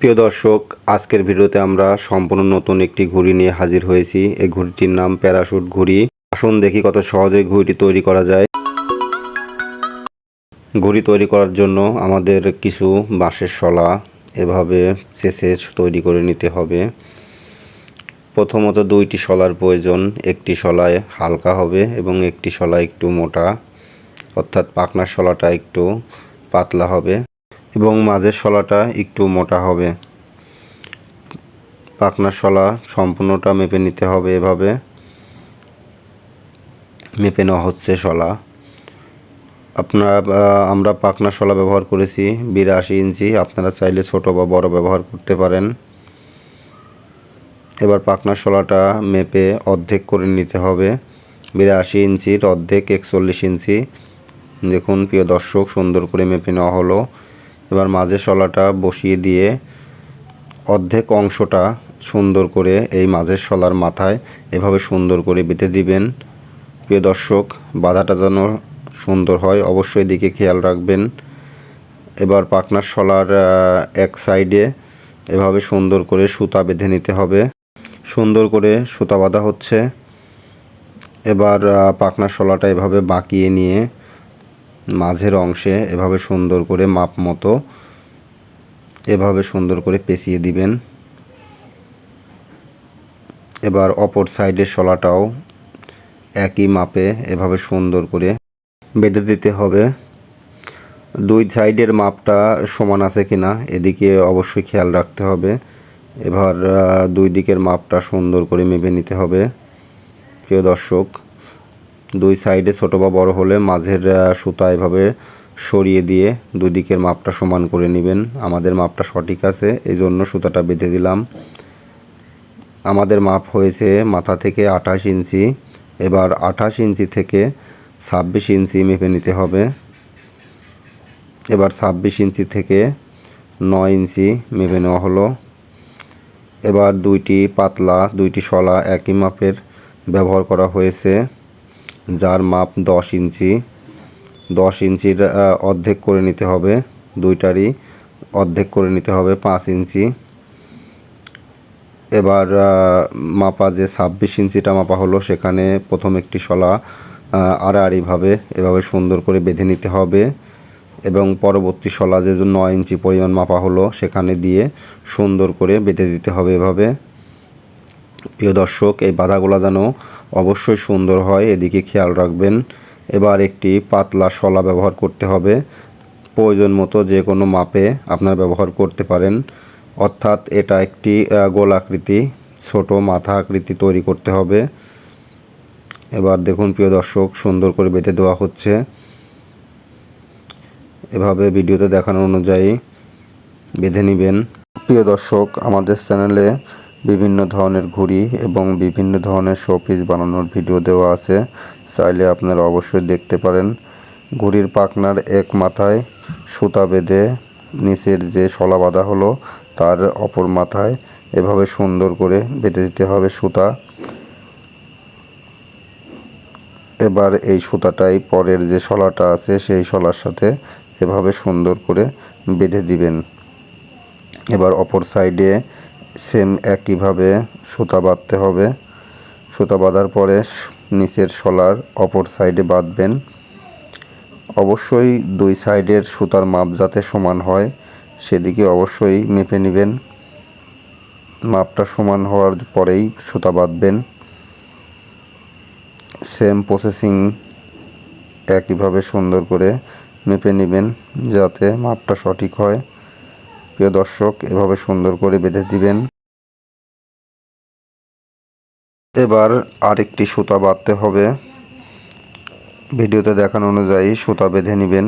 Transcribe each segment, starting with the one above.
প্রিয় দর্শক, আজকের ভিডিওতে আমরা সম্পূর্ণ নতুন একটি ঘুড়ি নিয়ে হাজির হয়েছি। এই ঘুড়িটির নাম প্যারাশুট ঘুড়ি। আসুন দেখি কত সহজে ঘুড়িটি তৈরি করা যায়। ঘুড়ি তৈরি করার জন্য আমাদের কিছু বাঁশের শলা এভাবে চেঁচে তৈরি করে নিতে হবে। প্রথমত দুইটি শলার প্রয়োজন, একটি শলায় হালকা হবে এবং একটি শলা একটু মোটা, অর্থাৎ পাকনার শলাটা একটু পাতলা হবে। এবং মাঝের শলাটা একটু মোটা হবে। পাকনার শলা সম্পূর্ণটা মেপে নিতে হবে এভাবে। মেপে নেওয়া হচ্ছে শলা। আপনারা আমরা পাকনা শলা ব্যবহার করেছি বিরাশি ইঞ্চি। আপনারা চাইলে ছোট বা বড় ব্যবহার করতে পারেন। এবার পাকনা শলাটা মেপে অর্ধেক করে নিতে হবে। বিরাশি ইঞ্চির অর্ধেক, একচল্লিশ ইঞ্চি। দেখুন, প্রিয় দর্শক, সুন্দর করে মেপে নেওয়া হলো। এবার মাঝের শলাটা বসিয়ে দিয়ে অর্ধেক অংশটা সুন্দর করে এই মাঝের শলার মাথায় এভাবে সুন্দর করে বেঁধে দিবেন। প্রিয় দর্শক, বাধাটা যেন সুন্দর হয়, অবশ্যই দিকে খেয়াল রাখবেন। এবার পাকনার শলার এক সাইডে এভাবে সুন্দর করে সুতা বেঁধে নিতে হবে। সুন্দর করে সুতা বাঁধা হচ্ছে। এবার পাকনার শলাটা এভাবে বাঁকিয়ে নিয়ে মাঝের অংশে এভাবে সুন্দর করে মাপ মতো এভাবে সুন্দর করে পেঁচিয়ে দিবেন। এবার অপর সাইডের শলাটাও একই মাপে এভাবে সুন্দর করে বেঁধে দিতে হবে। দুই সাইডের মাপটা সমান আছে কিনা এদিকে অবশ্যই খেয়াল রাখতে হবে। এবার দুই দিকের মাপটা সুন্দর করে মেপে নিতে হবে। প্রিয় দর্শক দুই সাইডে ছোট বা বড় হলে মাঝের সুতা এভাবে সরিয়ে দিয়ে দুই দিকের মাপটা সমান করে নেবেন। আমাদের মাপটা সঠিক আছে এই জন্য সুতাটা বেঁধে দিলাম। আমাদের মাপ হয়েছে মাথা থেকে আঠাশ ইঞ্চি, এবার আঠাশ ইঞ্চি থেকে ছাব্বিশ ইঞ্চি মেপে নিতে হবে। এবার ছাব্বিশ ইঞ্চি থেকে নয় ইঞ্চি মেপে নেওয়া হলো। এবার দুইটি পাতলা, দুইটি শলা একই মাপের ব্যবহার করা হয়েছে। যার মাপ দশ ইঞ্চি। দশ ইঞ্চির অর্ধেক করে নিতে হবে দুইটারই। অর্ধেক করে নিতে হবে পাঁচ ইঞ্চি। এবার মাপা যে ছাব্বিশ ইঞ্চিটা মাপা হলো সেখানে প্রথম একটি শলা আড়াআড়িভাবে এভাবে সুন্দর করে বেঁধে নিতে হবে এবং পরবর্তী শলা যে নয় ইঞ্চি পরিমাণ মাপা হলো সেখানে দিয়ে সুন্দর করে বেঁধে দিতে হবে এভাবে। প্রিয় দর্শক, এই বাধাগুলো যেন অবশ্যই সুন্দর হয়, এদিকে খেয়াল রাখবেন। এবার একটি পাতলা শলা ব্যবহার করতে হবে। প্রয়োজন মতো যে কোনো মাপে আপনারা ব্যবহার করতে পারেন। অর্থাৎ এটা একটি গোল আকৃতি, ছোট মাথা আকৃতি তৈরি করতে হবে। এবার দেখুন, প্রিয় দর্শক, সুন্দর করে বেঁধে দেওয়া হচ্ছে। এভাবে ভিডিওতে দেখানো অনুযায়ী বেঁধে নেবেন। প্রিয় দর্শক, আমাদের চ্যানেলে বিভিন্ন ধরনের ঘুড়ি এবং বিভিন্ন ধরনের শোপিস বানানোর ভিডিও দেওয়া আছে। চাইলে আপনারা অবশ্যই দেখতে পারেন। ঘুড়ির পাকনার এক মাথায় সুতা বেঁধে নিচের যে শলা বাঁধা হলো, তার অপর মাথায় এভাবে সুন্দর করে বেঁধে দিতে হবে সুতা। এবার এই সুতাটাই পরের যে শলাটা আছে, সেই শলার সাথে এভাবে সুন্দর করে বেঁধে দিবেন। এবার অপর সাইডে সেম একইভাবে সুতা বাঁধতে হবে। সুতা বাঁধার পরে নিচের শলার অপর সাইডে বাঁধবেন। অবশ্যই দুই সাইডের সুতার মাপ যাতে সমান হয়, সেদিকে অবশ্যই মেপে নেবেন। মাপটা সমান হওয়ার পরেই সুতা বাঁধবেন। সেম প্রসেসিং একইভাবে সুন্দর করে মেপে নেবেন যাতে মাপটা সঠিক হয়। প্রিয় দর্শক, এভাবে সুন্দর করে বেঁধে দিবেন। এবার আরেকটি সুতা বাঁধতে হবে। ভিডিওতে দেখানো অনুযায়ী সুতা বেঁধে নেবেন।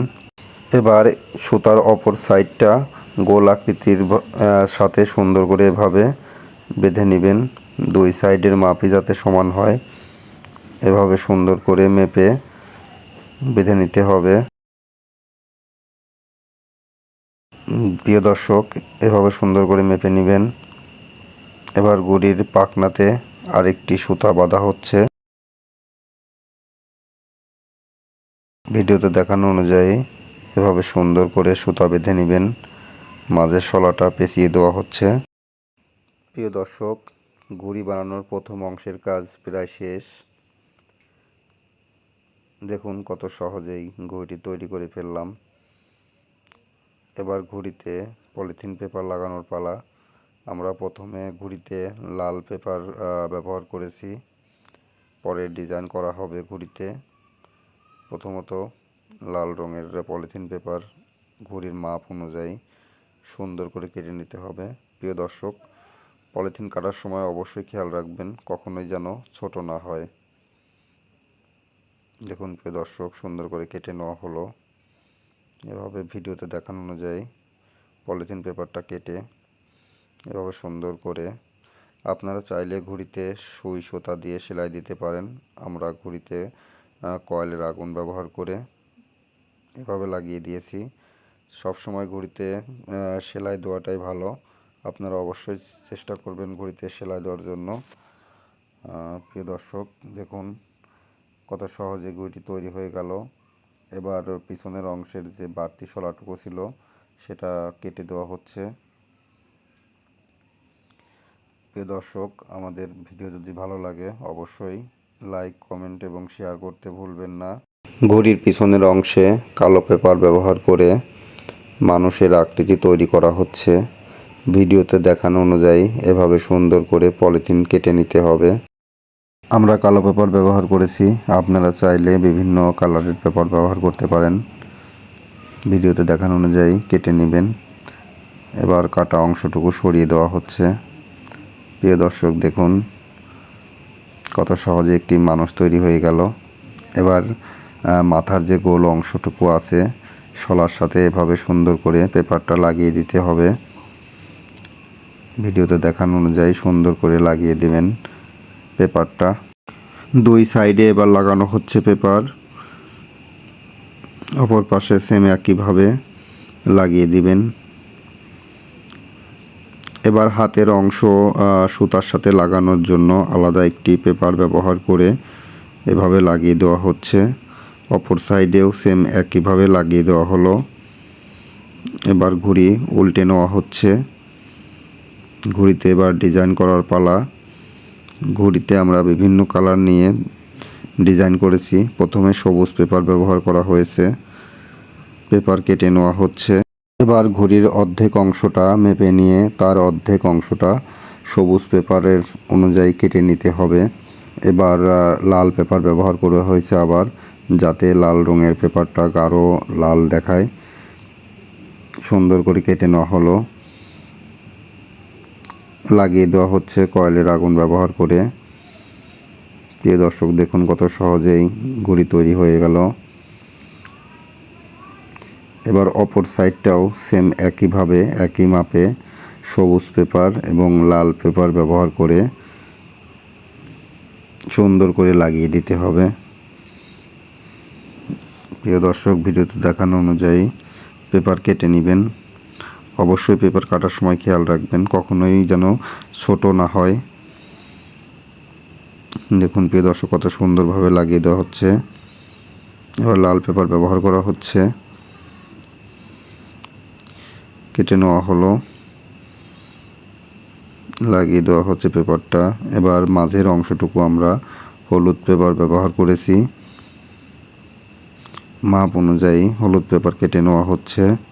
এবার সুতার অপর সাইডটা গোল আকৃতির সাথে সুন্দর করে এভাবে বেঁধে নেবেন। দুই সাইডের মাপি যাতে সমান হয়, এভাবে সুন্দর করে মেপে বেঁধে নিতে হবে। প্রিয় দর্শক, এভাবে সুন্দর করে মেপে নেবেন। এবার গুড়ির পাকনাতে আরেকটি সুতা বাঁধা হচ্ছে। ভিডিওতে দেখানো অনুযায়ী এভাবে সুন্দর করে সুতা বেঁধে নেবেন। মাঝের শলাটা পেঁচিয়ে দেওয়া হচ্ছে। প্রিয় দর্শক ঘুড়ি বানানোর প্রথম অংশের কাজ প্রায় শেষ। দেখুন কত সহজেই ঘুড়িটি তৈরি করে ফেললাম। এবার ঘুড়িতে পলিথিন পেপার লাগানোর পালা। আমরা প্রথমে ঘুড়িতে লাল পেপার ব্যবহার করেছি। পরে ডিজাইন করা হবে ঘুড়িতে। প্রথমত লাল রঙের পলিথিন পেপার ঘুড়ির মাপ অনুযায়ী সুন্দর করে কেটে নিতে হবে। প্রিয় দর্শক, পলিথিন কাটার সময় অবশ্যই খেয়াল রাখবেন, কখনোই যেন ছোট না হয়। দেখুন প্রিয় দর্শক, সুন্দর করে কেটে নেওয়া হলো। এভাবে ভিডিওতে দেখানো অনুযায়ী পলিথিন পেপারটা কেটে এভাবে সুন্দর করে আপনারা চাইলে ঘুড়িতে সুই সুতা দিয়ে সেলাই দিতে পারেন। আমরা ঘুড়িতে কয়েলের আগুন ব্যবহার করে এভাবে লাগিয়ে দিয়েছি। সব সময় ঘুড়িতে সেলাই দেওয়াটাই ভালো। আপনারা অবশ্যই চেষ্টা করবেন ঘুড়িতে সেলাই দেওয়ার জন্য। প্রিয় দর্শক, দেখুন কত সহজে ঘুড়িটি তৈরি হয়ে গেল। এবার পিছনের অংশের যে বাড়তি শলাটুকু ছিল, সেটা কেটে দেওয়া হচ্ছে। প্রিয় দর্শক, আমাদের ভিডিও যদি ভালো লাগে, অবশ্যই লাইক, কমেন্ট এবং শেয়ার করতে ভুলবেন না। ঘড়ির পিছনের অংশে কালো পেপার ব্যবহার করে মানুষের আকৃতি তৈরি করা হচ্ছে। ভিডিওতে দেখানো অনুযায়ী এভাবে সুন্দর করে পলিথিন কেটে নিতে হবে। আমরা কালো পেপার ব্যবহার করেছি। আপনারা চাইলে বিভিন্ন কালারের পেপার ব্যবহার করতে পারেন। ভিডিওতে দেখানো অনুযায়ী কেটে নেবেন। এবার কাটা অংশটুকু সরিয়ে দেওয়া হচ্ছে। প্রিয় দর্শক, দেখুন, কত সহজে একটি মানুষ তৈরি হয়ে গেল। এবার মাথার যে গোল অংশটুকু আছে শলার সাথে এভাবে সুন্দর করে পেপারটা লাগিয়ে দিতে হবে। ভিডিওতে দেখানো অনুযায়ী সুন্দর করে লাগিয়ে দেবেন। পেপারটা। দুই সাইডে এবার লাগানো হচ্ছে পেপার। অপর পাশে সেম একইভাবে লাগিয়ে দিবেন। এবার হাতের অংশ সুতার সাথে লাগানোর জন্য আলাদা একটি পেপার ব্যবহার করে এভাবে লাগিয়ে দেওয়া হচ্ছে। অপর সাইডেও সেম একইভাবে লাগিয়ে দেওয়া হলো। এবার ঘুড়ি উল্টে নেওয়া হচ্ছে। ঘুড়িতে এবার ডিজাইন করার পালা। ঘুড়িতে আমরা বিভিন্ন কালার নিয়ে ডিজাইন করেছি। প্রথমে সবুজ পেপার ব্যবহার করা হয়েছে। পেপার কেটে নেওয়া হচ্ছে। এবার ঘড়ির অর্ধেক অংশটা মেপে নিয়ে তার অর্ধেক অংশটা সবুজ পেপারের অনুযায়ী কেটে নিতে হবে। এবার লাল পেপার ব্যবহার করা হয়েছে আবার, যাতে লাল রঙের পেপারটা গাঢ় লাল দেখায়। সুন্দর করে কেটে নেওয়া হলো। লাগিয়ে দেওয়া হচ্ছে কয়েলের আগুন ব্যবহার করে। প্রিয় দর্শক, দেখুন কত সহজেই ঘুড়ি তৈরি হয়ে গেল। এবার অপর সাইডটাও সেম একইভাবে, একই মাপে সবুজ পেপার এবং লাল পেপার ব্যবহার করে সুন্দর করে লাগিয়ে দিতে হবে। প্রিয় দর্শক, ভিডিওতে দেখানো অনুযায়ী পেপার কেটে নেবেন। অবশ্যই পেপার কাটার সময় খেয়াল রাখবেন, কখনোই যেন ছোট না হয়। দেখুন, প্রিয় দর্শক, কত সুন্দরভাবে লাগিয়ে দেওয়া হচ্ছে। এবার লাল পেপার ব্যবহার করা হচ্ছে। কেটে নেওয়া হলো। লাগিয়ে দেওয়া হচ্ছে পেপারটা এবার মাঝের অংশটুকু আমরা হলুদ পেপার ব্যবহার করেছি। মাপ অনুযায়ী হলুদ পেপার কেটে নেওয়া হচ্ছে।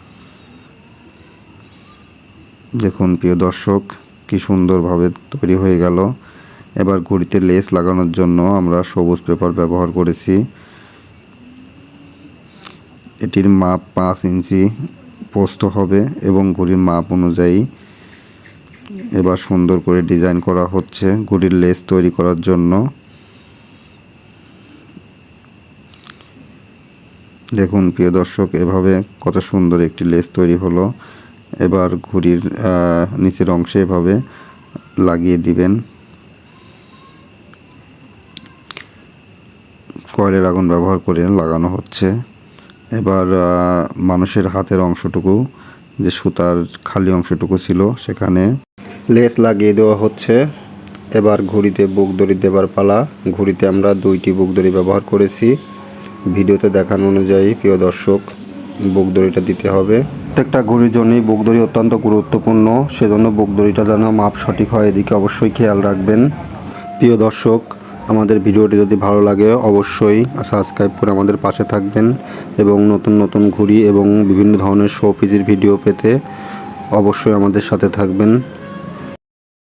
দেখুন, প্রিয় দর্শক, কি সুন্দরভাবে তৈরি হয়ে গেল। এবার ঘড়িতে লেস লাগানোর জন্য আমরা সবুজ পেপার ব্যবহার করেছি। এটির মাপ পাঁচ ইঞ্চি পোস্ত হবে এবং ঘড়ির মাপ অনুযায়ী এবার সুন্দর করে ডিজাইন করা হচ্ছে ঘড়ির লেস তৈরি করার জন্য। দেখুন, প্রিয় দর্শক, এভাবে কত সুন্দর একটি লেস তৈরি হলো। এবার ঘড়ির আহ, নিচের অংশে এভাবে লাগিয়ে দিবেন। কয়েলের আগুন ব্যবহার করে লাগানো হচ্ছে। এবার মানুষের হাতের অংশটুকু যে সুতার খালি অংশটুকু ছিল সেখানে লেস লাগিয়ে দেওয়া হচ্ছে। এবার ঘুড়িতে বুক দড়ি দেবার পালা। ঘুড়িতে আমরা দুইটি বুক দড়ি ব্যবহার করেছি। ভিডিওতে দেখানো অনুযায়ী প্রিয় দর্শক বুকদড়িটা দিতে হবে। প্রত্যেকটা ঘড়ির জন্যই বুকদড়ি অত্যন্ত গুরুত্বপূর্ণ, সেজন্য বুকদড়িটা যেন মাপ সঠিক হয়, এদিকে অবশ্যই খেয়াল রাখবেন। প্রিয় দর্শক, আমাদের ভিডিওটি যদি ভালো লাগে, অবশ্যই সাবস্ক্রাইব করে আমাদের পাশে থাকবেন এবং নতুন নতুন ঘুড়ি এবং বিভিন্ন ধরনের শো পিজির ভিডিও পেতে অবশ্যই আমাদের সাথে থাকবেন।